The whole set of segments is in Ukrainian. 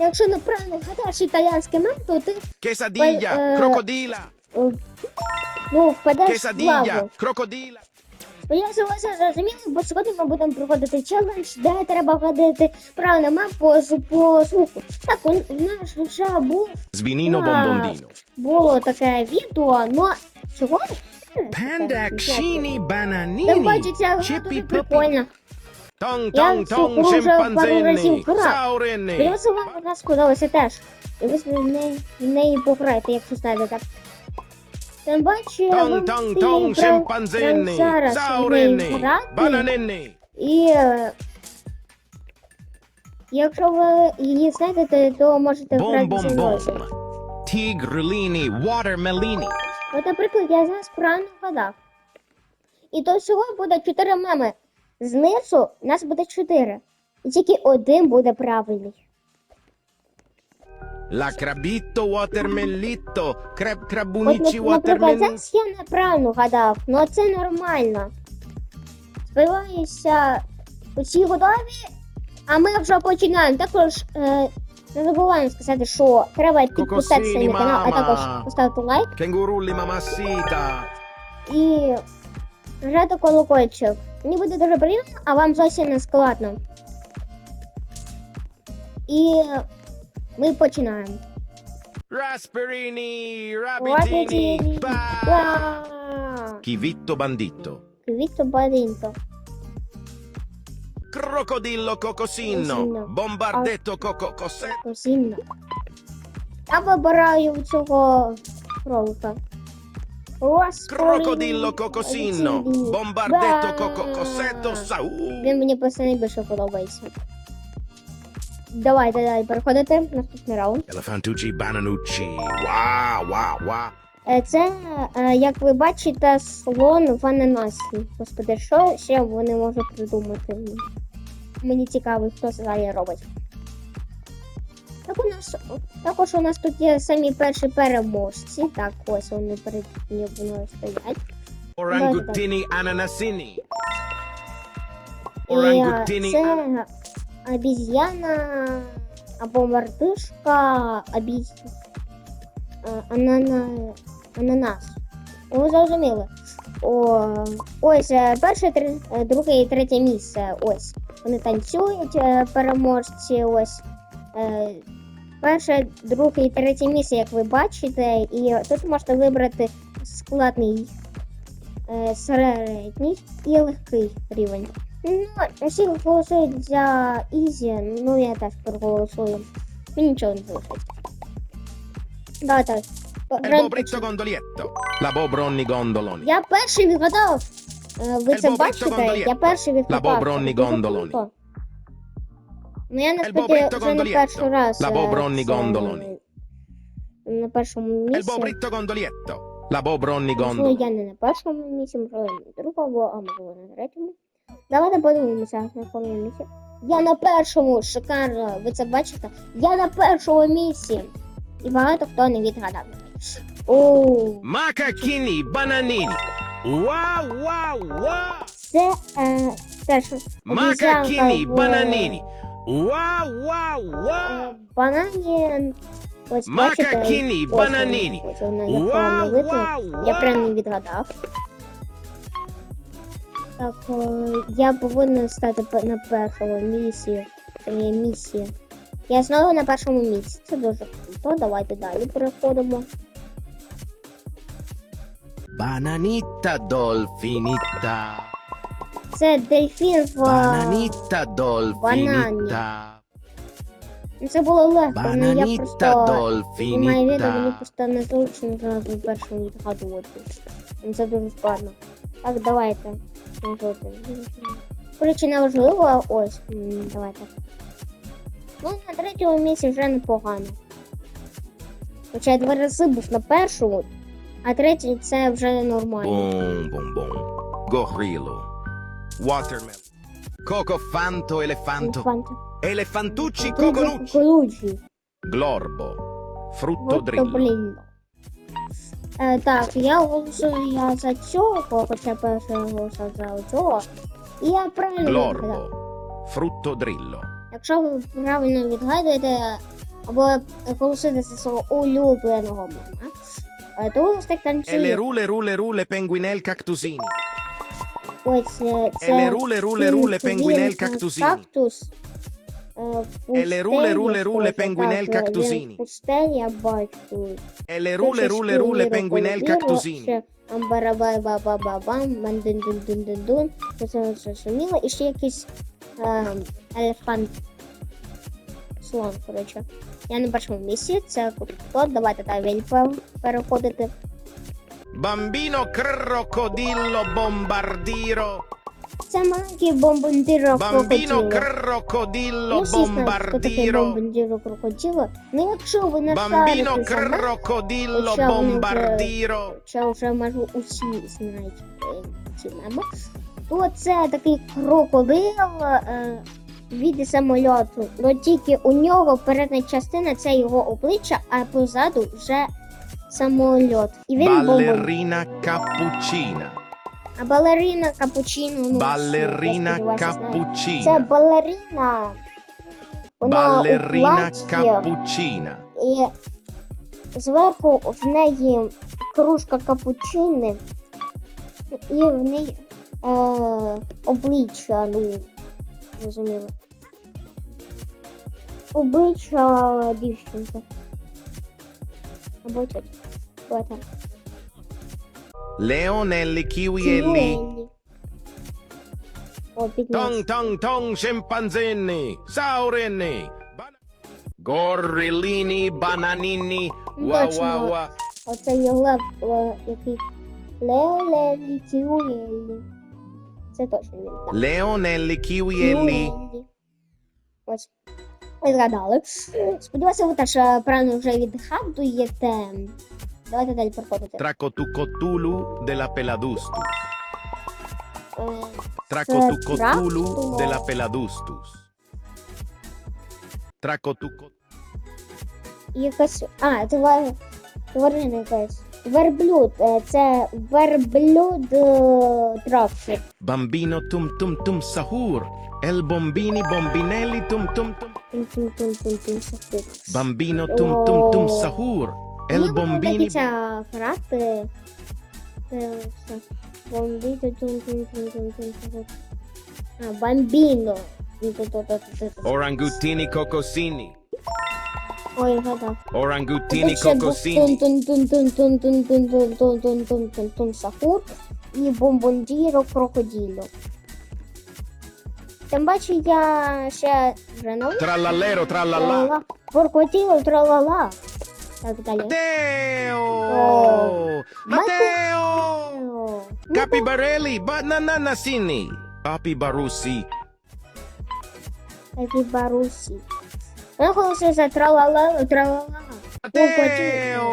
Якщо неправильно вгадаєш італійське мем, то ти Quesadilla, eh, crocodila, е, ну, впадеш в quesadilla, лаву. crocodila. Сподіваюся, ви це зрозуміли, бо сьогодні ми будемо проходити челендж, де треба вгадати правильно мем по, з- по звуку. Так, у нас вже був, Svinino Ah. було таке відео, але чого? Pandacini Там bananini. бачиться гра Chippy дуже puppy. прикольно. Я пару разів scimpanzini. грав. Saurini. Сподіваюся, вам вона сподобалася теж. І ви в неї, в неї пограєте. Тим всі tong прям- scimpanzini. прям зараз в неї Saurini. грати. Bananini. І е, якщо ви її знайдете, то можете грати bom зі мною. bom. Tigrellini, watermelini. От, наприклад, я зараз правильно вгадав. І то всього буде 4 меми. Знизу у нас буде 4. І тільки один буде правильний. La От, наприклад, watermelini. зараз я неправильно вгадав, але це нормально. Сподіваюся, усі готові, а ми вже починаємо. Також е, не забуваємо сказати, що треба підписатися на канал, а також поставити лайк Kengurulli mamassita. і нажати колокольчик. Мені буде дуже приємно, а вам зовсім не складно. І ми починаємо. Rasperini, Rapidini. Ba. Chivitto banditto. Квіто Бадинто. Crocodillo cocosino. Cocosino. Bombardetto? Я вибираю цього кролика. Cocosino. Bombardetto coco cos'etto Ба. Він мені просто найбільше подобається. Давайте далі переходити. Наступний раунд. Elefantucci bananucci. Wow, wow, wow. Е, Це, е, як ви бачите, слон в ананасі. Господи, що ще вони можуть придумати? Мені цікаво, хто це далі робить. Так у нас також у нас тут є самі перші переможці. Так, ось вони перед мною стоять. Orangutini ananasini. І Orangutini. це обіз'яна або мартишка, обіз... е, анана... ананас. Ви зрозуміли. О, ось е, перше, три- е, друге і третє місце. Ось. Вони танцюють, переможці. Ось. Е, Перше, друге і третє місце, як ви бачите, і тут можете вибрати складний, е, середній і легкий рівень. Ну, всі голосують за Ізі, ну я теж проголосую. Мені нічого не залишиться. Давайте. La bobronni gondoloni. Я перший відгадав. Е, Ви це бачите? Я перший відгадав. Це gondoloni. круто. Ну я насправді вже не перший раз. La Bobronni gondoloni. На першому місці. bobritto gondolietto. La bobronni Можливо, gondoloni. я не на першому місці, можливо, на другому, а можливо на третьому. Давайте подивимося, на якому місці. Я на першому, шикарно, ви це бачите? Я на першому місці. І багато хто не відгадав. Оу, Macachini bananini. Wow, wow, wow. це е, теж Macachini в, wow, е, wow. банані. Ось Макакіні, бананіні. Вау, вау, Я вау. прям не відгадав. Так, я повинна стати на першому місці. Це є місія. Я знову на першому місці. Це дуже круто. Давайте далі переходимо. Bananitta dolfinita. Це дельфін в. Bananitta dolfinita. Ну, Це було легко, але я Bananitta просто. Немає відео, мені просто не зручно зразу першому відгадувати. Ну, Це дуже складно. Так, давайте. Коротше, не важливо, ось. Давайте. Ну, на третьому місці вже непогано. Хоча я два рази був на першому, а третій це вже нормально. Boom, boom, Watermelon. Coco fanto elefanto. Elefanto. Elefantucci coconucci. Coconucci. Глорбо. Фрутто дриль. Е, так, я голосую я за цього, хоча перший голосував за цього. І я правильно Глорбо. відгадав. Фрутто дрилло. Якщо ви правильно відгадуєте, або голосуєте за свого улюбленого мема, е, то ви станете танцюєте. Ele rule rule rule penguinel cactusini. Ось це Елеруле, руле, руле, пенгвінель кактузіні. Кактус. Елеруле, е, руле, руле, пенгвінель е, кактузіні. Пустель я бачу. Елеруле, руле, руле, пенгвінель кактузіні. Амбарабай-ба-ба-ба-бам, мандин-дун-дун-дун-дун. Це зрозуміло. І ще якийсь е, елефант слон, коротше. Я на першому місці, це код, давайте та він переходити. Bambino crocodillo bombardiro. Це маленький бомбардиро Bambino крокодило. crocodillo Ну, всі знають, хто такий крокодило. Ну, якщо ви не Bambino шарите саме, crocodillo bombardiro. Це вже майже усі знають е, ці меми. То це такий крокодил е, від самольоту. Но тільки у нього передня частина це його обличчя, а позаду вже самольот. І він. Ballerina cappuccina. А балерина капучино. Ну, сподіваюся, знаєте. Це cappuccina. балерина. Вона у Ballerina платі, cappuccina. і зверху в неї кружка капучини, і в неї е, обличчя, ну, розуміло. Обличчя дівчинки. Або тетя. Хто там? Leonelli kiwielli. Кіуеллі. О, підняв. Tong tong tong scimpanzini. Saurini. Ban- Gorillini, bananini. Wa Точно. wa wa. Оце є лев, е, який Леолелі Кіуеллі. Це точно він. Так. Leonelli kiwielli. Кіуеллі. Ось. Ви згадали. Сподіваюся, ви теж е, правильно вже відгадуєте. Давайте далі проходити. Тракотукотулу де ла пеладустус. Е, Тракотукотулу де ла пеладустус. Тракотукотулу. Якась... А, тварина якась. Верблюд, це верблюд трактор. Бамбіно тум тум тум сахур. Ель бомбіні бомбінелі тум тум тум. Бамбіно тум тум тум сахур. Ель бомбіні. Ця фраза. Бомбіно тум тум тум тум тум сахур. А, бамбіно. Орангутіні кокосіні. Oh, il vado. Orangutini cocosini. Сахур і бомбондіро крокоділо. Тим бачу, я ще вже новий. Тралалеро, тралала. Крокоділо, тралала. Так далі. Матео! Матео! Капібарелі, банананасіні. Капібарусі. Капібарусі. Вона голосується тралала, тралала. Matteo!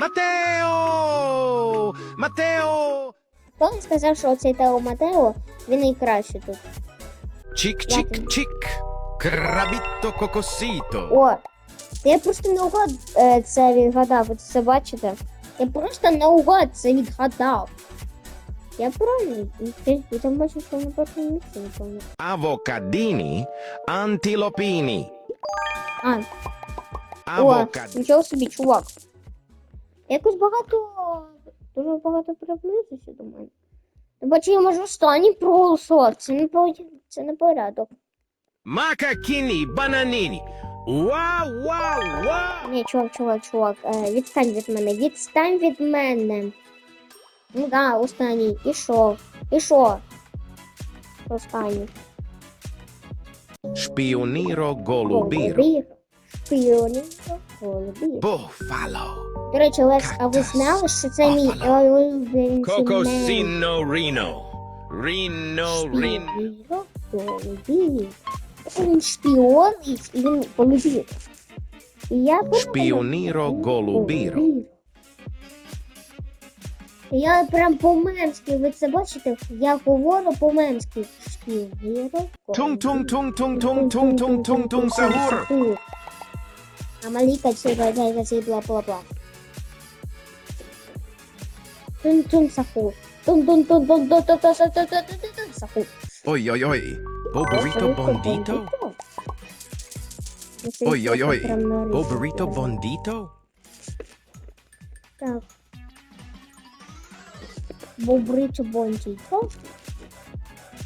Matteo! Matteo! Хто не сказав, що цей Тео Матео, він найкращий тут. Chic. Crabitto cocosito. О, я просто наугад е, це відгадав, ви це бачите? Я просто наугад це відгадав. Я правильний. І ти, там бачиш, що на першому місці, напевно. Avocadini, antilopini. А, о, нічого собі, чувак. Якось багато, дуже багато приблизився до мене. Бачу, я можу останній проголосувати. Це не, по- це не порядок. Macachini, bananini. Wow, wow, wow. Ні, чувак, чувак, чувак, е, відстань від мене, відстань від мене. Ну да, устань. и шо? И шо? Устань. Шпіоніро голубіро. Шпіоніро голубіро. Буфало. До речі, Лекс, а ви знали, що це мій улюблений Кокосіно Ріно. Ріно Ріно. Він шпіон і він голубіро. Шпіоніро голубіро. Я прям по-менськи, ви це бачите? Я говорю tung tung sahur. А маліка це гадайка це бла бла бла. Тун тун сахур. Тун тун тун тун тун тун тун тун тун Bondito? Так. Бобричо бонченько.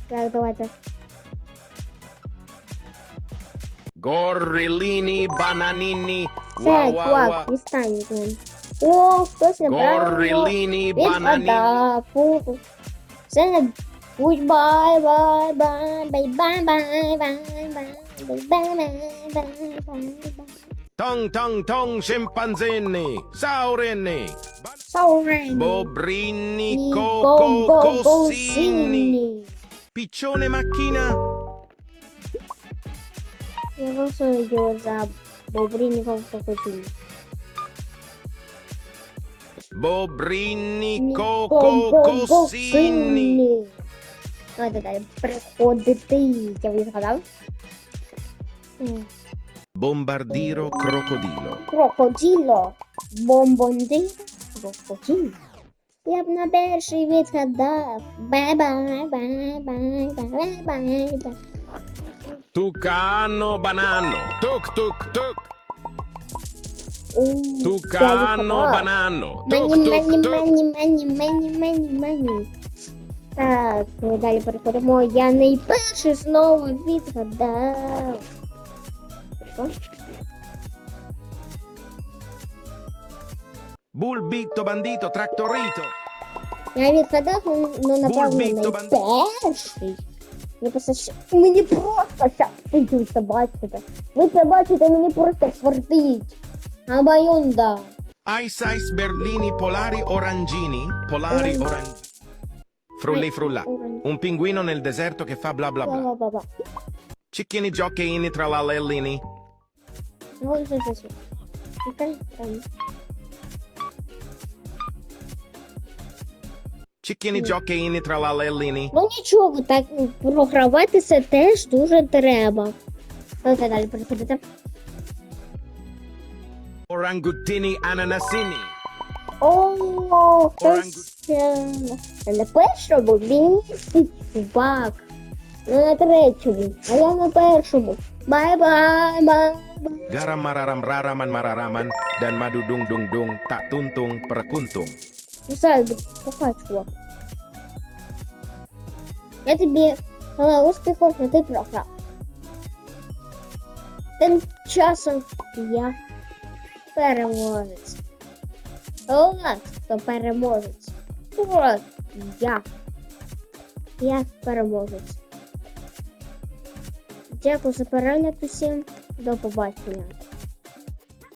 Так, давайте. Gorillini bananini. Це від мене. О, хтось. Gorillini bananini. Відгадав. Фу. Це не будь бай, бай, бай, бай, бай, бай, бай, бай, бай, бай, бай, бай, бай, бай. Tong tong tong scimpanzini. Saurini. Soren. Bobrini, Coco, Cossini. Bossini. Piccione macchina. Io non sono curiosa. Bobrini Coco, Cocosini. Bobrini, Coco, Cossini. Давайте далі. Приходити, я вже згадав. М, Bombardiro crocodilo. Крокодило. Бомбонди. Крокодило. Я б на перший відгадав. Бай-бай, бай-бай, бай-бай, бай. Tucano banano. Tuk tuk tuk. У, Tucano я відгадав. banano. Tuk Мені, tuk мені, tuk. мені, мені, мені, мені, мені. Так, ми далі переходимо. Я найперший знову відгадав. Що? Bulbito bandito traktorito. Я відгадав, ну, ну напевно, Бульбік, найперший. Я просто ще... Мені просто щас ви це бачите. Ви це бачите, мені просто свертить. Абаюнда. Ice ice berlini polari orangini. Polari Mm. orangini. Frulli frulla. Un pinguino nel deserto che fa bla bla bla. Ба-ба-ба-ба. Cicchini giochini tra l'allellini. Ну, ось, ось, ось. Окей, там. Cicchini Mm. giochini tra l'allellini. Ну нічого, так програвати це теж дуже треба. Давайте далі переходите. Orangutini ananasini. О, хтось е, на першому він чувак. Ну на третьому, а я на першому. Бай-бай, бай. Garam mararam raraman mararaman dan madu dung dung dung tak tuntung perkuntung. Ну все, пока, чувак. Я тобі але успіху, але ти програв. Тим часом я переможець. От хто переможець. От я. Я переможець. Дякую за перегляд усім. До побачення.